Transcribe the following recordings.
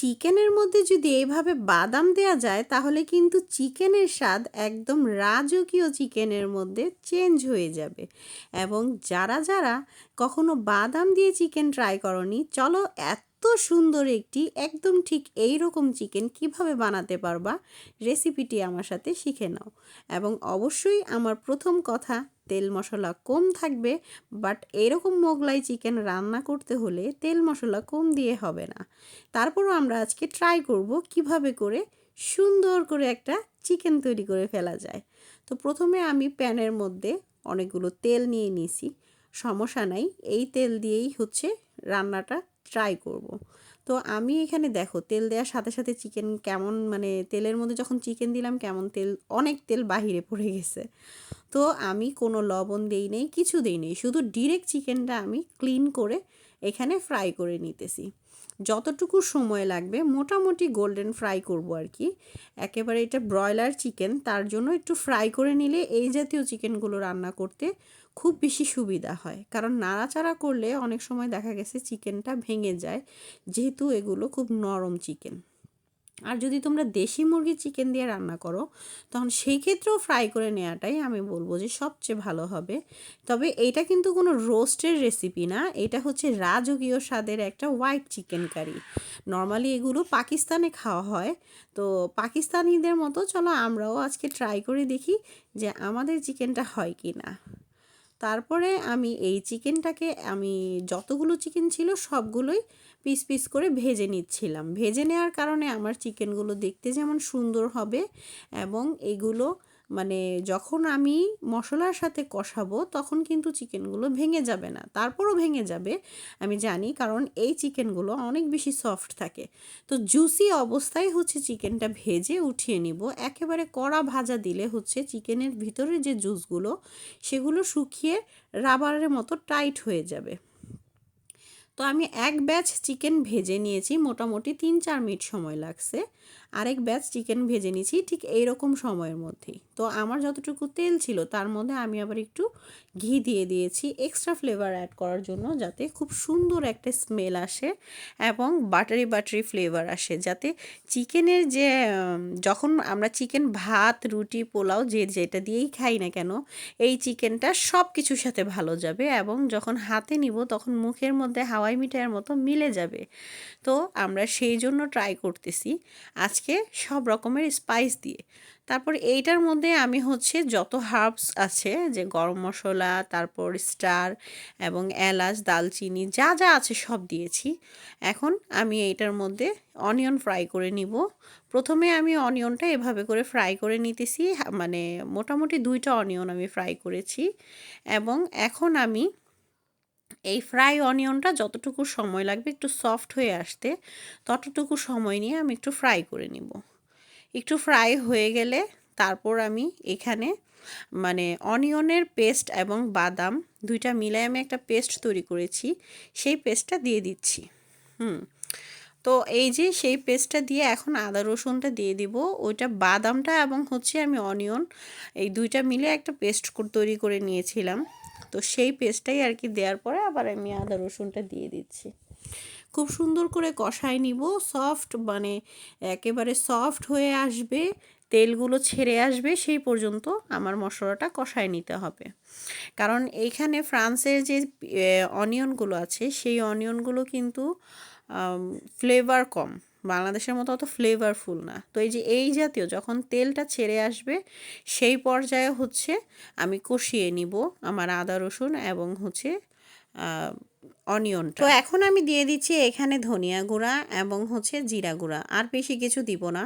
চিকেনের মধ্যে যদি এইভাবে বাদাম দেয়া যায়, তাহলে কিন্তু চিকেনের স্বাদ একদম রাজকীয় চিকেনের মধ্যে চেঞ্জ হয়ে যাবে। এবং যারা যারা কখনো বাদাম দিয়ে চিকেন ট্রাই করনি, চলো এত সুন্দর একটি, একদম ঠিক এই রকম চিকেন কীভাবে বানাতে পারবা? রেসিপিটি আমার সাথে শিখে নাও। এবং অবশ্যই আমার প্রথম কথা, তেল মশলা কম থাকবে বাট এরকম মোগলাই চিকেন রান্না করতে হলে তেল মশলা কম দিয়ে হবে না। তারপরও আমরা আজকে ট্রাই করব কীভাবে করে সুন্দর করে একটা চিকেন তৈরি করে ফেলা যায়। তো প্রথমে আমি প্যানের মধ্যে অনেকগুলো তেল নিয়ে নিছি সমস্যা নাই, এই তেল দিয়েই হচ্ছে রান্নাটা ট্রাই করব। তো আমি এখানে দেখো, তেল দেওয়ার সাথে সাথে চিকেন কেমন মানে তেলের মধ্যে যখন চিকেন দিলাম, কেমন তেল, অনেক তেল বাহিরে পড়ে গেছে তো আমি কোনো লবণ দিই নেই, কিছু দিই নেই, শুধু ডিরেক্ট চিকেনটা আমি ক্লিন করে এখানে ফ্রাই করে নিতেছি যতটুকু সময় লাগবে, মোটামুটি গোল্ডেন ফ্রাই করব আর কি। একেবারে এটা ব্রয়লার চিকেন তার জন্য একটু ফ্রাই করে নিলে এই জাতীয় চিকেনগুলো রান্না করতে খুব বেশি সুবিধা হয়। কারণ নাড়াচাড়া করলে অনেক সময় দেখা গেছে চিকেনটা ভেঙে যায়, যেহেতু এগুলো খুব নরম চিকেন আর যদি তোমরা দেশি মুরগি চিকেন দিয়ে রান্না করো, তখন সেই ক্ষেত্রেও ফ্রাই করে নেওয়াটাই আমি বলব যে সবচেয়ে ভালো হবে। তবে এইটা কিন্তু কোনো রোস্টের রেসিপি না, এটা হচ্ছে রাজকীয় স্বাদের একটা হোয়াইট চিকেন কারি নর্মালি এগুলো পাকিস্তানে খাওয়া হয়, তো পাকিস্তানিদের মতো চলো আমরাও আজকে ট্রাই করে দেখি যে আমাদের চিকেনটা হয় কি না তারপরে আমি এই চিকেনটাকে আমি যতগুলো চিকেন ছিল সবগুলোই পিস পিস করে ভেজে নিচ্ছিলাম। ভেজে নেওয়ার কারণে আমার চিকেনগুলো দেখতে যেমন সুন্দর হবে এবং এগুলো মানে যখন আমি মশলার সাথে কষাবো, তখন কিন্তু চিকেনগুলো ভেঙে যাবে না। তারপরও ভেঙে যাবে, আমি জানি, কারণ এই চিকেনগুলো অনেক বেশি সফট থাকে। তো জুসি অবস্থায় হচ্ছে চিকেনটা ভেজে উঠিয়ে নিব। একেবারে কড়া ভাজা দিলে হচ্ছে চিকেনের ভিতরে যে জুসগুলো, সেগুলো শুকিয়ে রাবারের মতো টাইট হয়ে যাবে। তো আমি এক ব্যাচ চিকেন ভেজে নিয়েছি, মোটামুটি তিন চার মিনিট সময় লাগছে। আরেক ব্যাচ চিকেন ভেজে নিয়েছি ঠিক এই রকম সময়ের মধ্যেই। তো আমার যতটুকু তেল ছিল তার মধ্যে আমি আবার একটু ঘি দিয়ে দিয়েছি এক্সট্রা ফ্লেভার অ্যাড করার জন্য যাতে খুব সুন্দর একটা স্মেল আসে এবং বাটারি বাটারি ফ্লেভার আসে। যাতে চিকেনের যে যখন আমরা চিকেন ভাত, রুটি, পোলাও যে যেটা দিয়েই খাই না কেন, এই চিকেনটা সব কিছুর সাথে ভালো যাবে এবং যখন হাতে নিব তখন মুখের মধ্যে হাওয়াই মিঠাইয়ের মতো মিলে যাবে। তো আমরা সেই জন্য ট্রাই করতেছি আজকে সব রকমের স্পাইস দিয়ে। তারপর এইটার মধ্যে আমি হচ্ছে যত হার্বস আছে, যে গরম মশলা, তারপর স্টার এবং এলাচ, দালচিনি, যা যা আছে সব দিয়েছি। এখন আমি এইটার মধ্যে অনিয়ন ফ্রাই করে নিব। প্রথমে আমি অনিয়নটা এভাবে করে ফ্রাই করে নিতেছি মানে মোটামুটি দুইটা অনিয়ন আমি ফ্রাই করেছি। এবং এখন আমি এই ফ্রাই অনিয়নটা যতটুকু সময় লাগবে একটু সফট হয়ে আসতে, ততটুকু সময় নিয়ে আমি একটু ফ্রাই করে নিব। একটু ফ্রাই হয়ে গেলে তারপর আমি এখানে মানে অনিয়নের পেস্ট এবং বাদাম দুইটা মিলাই আমি একটা পেস্ট তৈরি করেছি, সেই পেস্টটা দিয়ে দিচ্ছি। হুম, তো এই যে সেই পেস্টটা দিয়ে এখন আদা রসুনটা দিয়ে দিব, ওইটা বাদামটা এবং হচ্ছে আমি অনিয়ন এই দুইটা মিলে একটা পেস্ট তৈরি করে নিয়েছিলাম। তো সেই পেস্টটাই আর কি দেওয়ার পরে আবার আমি আদা রসুনটা দিয়ে দিচ্ছি। খুব সুন্দর করে কষাই নিব সফট মানে একেবারে সফট হয়ে আসবে, তেলগুলো ছেড়ে আসবে, সেই পর্যন্ত আমার মশলাটা কষায় নিতে হবে। কারণ এইখানে ফ্রান্সের যে অনিয়নগুলো আছে, সেই অনিয়নগুলো কিন্তু ফ্লেভার কম। বাংলাদেশের মতো অত ফ্লেভারফুল না। তো এই যে এই জাতীয় যখন তেলটা ছেড়ে আসবে, সেই পর্যায়ে হচ্ছে আমি কষিয়ে নিব আমার আদা, রসুন এবং হচ্ছে অনিয়ন তো এখন আমি দিয়ে দিচ্ছি এখানে ধনিয়া গুঁড়া এবং হচ্ছে জিরা গুঁড়া। আর বেশি কিছু দিব না।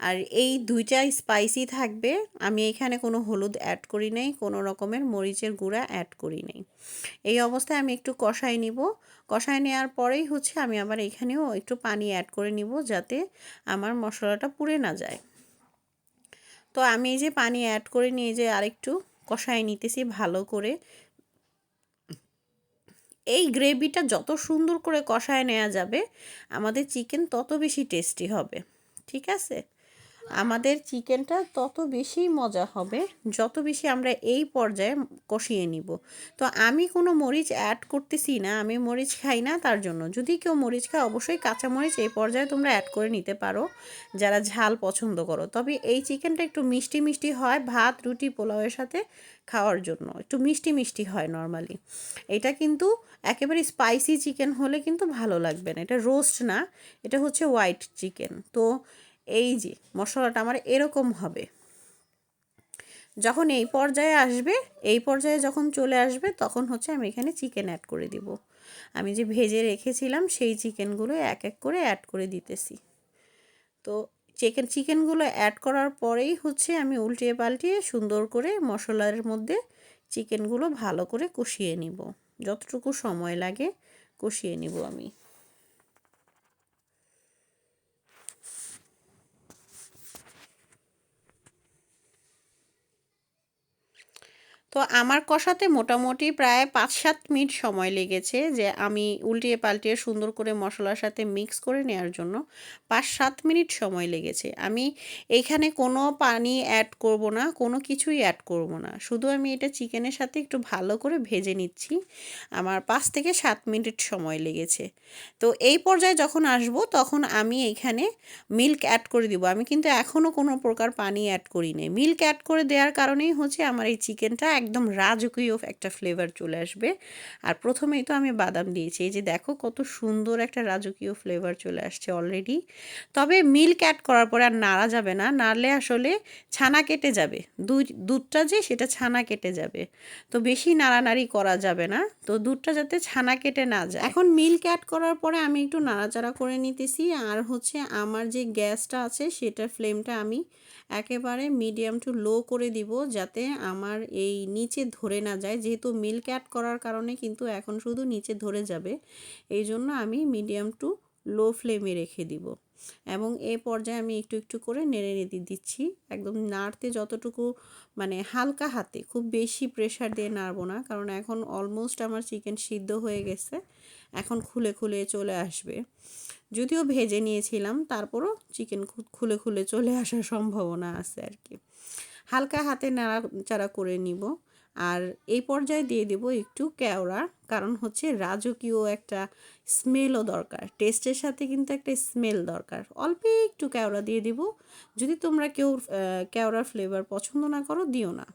আর এই দুইটা স্পাইসি থাকবে। আমি এখানে কোনো হলুদ অ্যাড করি নাই, কোনো রকমের মরিচের গুঁড়া অ্যাড করি নাই। এই অবস্থায় আমি একটু কষাই নিব। কষাই নেওয়ার পরেই হচ্ছে আমি আবার এখানেও একটু পানি অ্যাড করে নিব যাতে আমার মশলাটা পুড়ে না যায়। তো আমি এই যে পানি অ্যাড করে নিয়ে যে আরেকটু কষাই নিতেছি ভালো করে। এই গ্রেভিটা যত সুন্দর করে কষায় নেওয়া যাবে, আমাদের চিকেন তত বেশি টেস্টি হবে। ঠিক আছে? আমাদের চিকেনটা তত বেশি মজা হবে, যত বেশি আমরা এই পর্যায়ে কষিয়ে নিব। তো আমি কোনো মরিচ অ্যাড করতেছি না, আমি মরিচ খাই না তার জন্য। যদি কেউ মরিচ খায়, অবশ্যই কাঁচা মরিচ এই পর্যায়ে তোমরা অ্যাড করে নিতে পারো, যারা ঝাল পছন্দ করো। তবে এই চিকেনটা একটু মিষ্টি মিষ্টি হয় ভাত, রুটি, পোলাওয়ের সাথে খাওয়ার জন্য। একটু মিষ্টি মিষ্টি হয় নর্মালি এটা কিন্তু একেবারে স্পাইসি চিকেন হলে কিন্তু ভালো লাগবে না। এটা রোস্ট না, এটা হচ্ছে হোয়াইট চিকেন তো এই যে, মশলাটা আমার এরকম হবে। যখন এই পর্যায়ে আসবে, এই পর্যায়ে যখন চলে আসবে, তখন হচ্ছে আমি এখানে চিকেন অ্যাড করে দিব। আমি যে ভেজে রেখেছিলাম, সেই চিকেনগুলো এক এক করে অ্যাড করে দিতেছি। তো চিকেন চিকেনগুলো অ্যাড করার পরেই হচ্ছে আমি উল্টিয়ে পাল্টিয়ে সুন্দর করে মশলার মধ্যে চিকেনগুলো ভালো করে কষিয়ে নিব। যতটুকু সময় লাগে, কষিয়ে নিব আমি। তো আমার কষাতে মোটামুটি প্রায় পাঁচ সাত মিনিট সময় লেগেছে যে আমি উল্টিয়ে পাল্টিয়ে সুন্দর করে মশলার সাথে মিক্স করে নেওয়ার জন্য পাঁচ সাত মিনিট সময় লেগেছে। আমি এইখানে কোনো পানি অ্যাড করব না, কোনো কিছুই অ্যাড করব না। শুধু আমি এটা চিকেনের সাথে একটু ভালো করে ভেজে নিচ্ছি। আমার পাঁচ থেকে সাত মিনিট সময় লেগেছে। তো এই পর্যায়ে যখন আসব তখন আমি এখানে মিল্ক অ্যাড করে দিব। আমি কিন্তু এখনও কোনো প্রকার পানি অ্যাড করি নি মিল্ক অ্যাড করে দেওয়ার কারণেই হচ্ছে আমার এই চিকেনটা একদম রাজকীয় একটা ফ্লেভার চলে আসবে। আর প্রথমেই তো আমি বাদাম দিয়েছি। এই যে দেখো কত সুন্দর একটা রাজকীয় ফ্লেভার চলে আসছে অলরেডি তবে মিল্ক অ্যাড করার পরে আর নাড়া যাবে না। নাড়লে আসলে ছানা কেটে যাবে। দুধ দুধটা যে সেটা ছানা কেটে যাবে। তো বেশি নাড়ানাড়ি করা যাবে না। তো দুধটা যাতে ছানা কেটে না যায়। এখন মিল্ক অ্যাড করার পরে আমি একটু নাড়াচাড়া করে নিতেছি। আর হচ্ছে আমার যে গ্যাসটা আছে সেটার ফ্লেমটা আমি একেবারে মিডিয়াম টু লো করে দিব যাতে আমার এই নিচে ধরে না যায়। যেহেতু মিল্ক অ্যাড করার কারণে কিন্তু এখন শুধু নিচে ধরে যাবে এই জন্য আমি মিডিয়াম টু লো ফ্লেমে রেখে দিব। এবং এ পর্যায়ে আমি একটু একটু করে নেড়ে নেড়ে দিচ্ছি। একদম নাড়তে যতটুকু মানে হালকা হাতে, খুব বেশি প্রেশার দিয়ে নাড়বো না, কারণ এখন অলমোস্ট আমার চিকেন সিদ্ধ হয়ে গেছে, এখন খুলে খুলে চলে আসবে। যদিও ভেজে নিয়েছিলাম, তারপরও চিকেন খুলে খুলে চলে আসার সম্ভাবনা আছে আর কি। হালকা হাতে নাড়াচাড়া করে নিব। আর এই পর্যায়ে দিয়ে দেব একটু কেওড়া, কারণ হচ্ছে রাজকীয় একটা স্মেলও দরকার। টেস্টের সাথে কিন্তু একটা স্মেল দরকার। অল্প একটু কেওড়া দিয়ে দিব। যদি তোমরা কেউ কেওড়ার ফ্লেভার পছন্দ না করো, দিও না।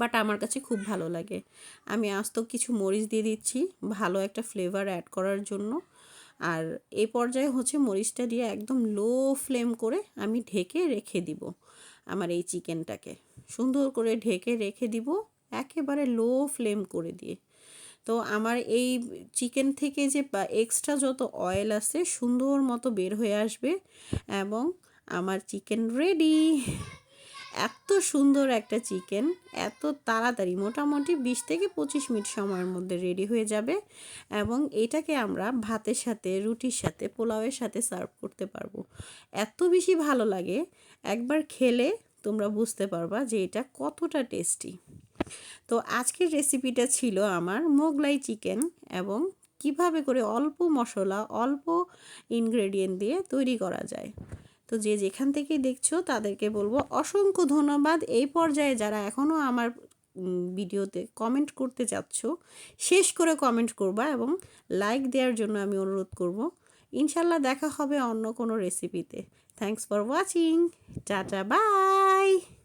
বাট আমার কাছে খুব ভালো লাগে। আমি আস্ত কিছু মরিচ দিয়ে দিচ্ছি, ভালো একটা ফ্লেভার অ্যাড করার জন্য। আর এই পর্যায়ে হচ্ছে মরিচটা দিয়ে একদম লো ফ্লেম করে আমি ঢেকে রেখে দিব। আমার এই চিকেনটাকে। সুন্দর করে ঢেকে রেখে দিব, একেবারে লো ফ্লেম করে দিয়ে। তো আমার এই চিকেন থেকে যে এক্সট্রা যত অয়েল আছে, সুন্দর মতো বের হয়ে আসবে এবং আমার চিকেন রেডি। এত সুন্দর একটা চিকেন, এত তাড়াতাড়ি, মোটামুটি বিশ থেকে পঁচিশ মিনিট সময়ের মধ্যে রেডি হয়ে যাবে এবং এটাকে আমরা ভাতের সাথে, রুটির সাথে, পোলাওয়ের সাথে সার্ভ করতে পারব। এত বেশি ভালো লাগে একবার খেলে তোমরা বুঝতে পারবা যে এটা কতটা টেস্টি। তো আজকের রেসিপিটা ছিল আমার মোগলাই চিকেন এবং কীভাবে করে অল্প মশলা, অল্প ইনগ্রেডিয়েন্ট দিয়ে তৈরি করা যায়। তো যে যেখান থেকেই দেখছ তাদেরকে বলব অসংখ্য ধন্যবাদ। এই পর্যায়ে যারা এখনও আমার ভিডিওতে কমেন্ট করতে চাচ্ছ, শেষ করে কমেন্ট করবা এবং লাইক দেওয়ার জন্য আমি অনুরোধ করব। ইনশাল্লাহ দেখা হবে অন্য কোনো রেসিপিতে Thanks for watching. Tata bye.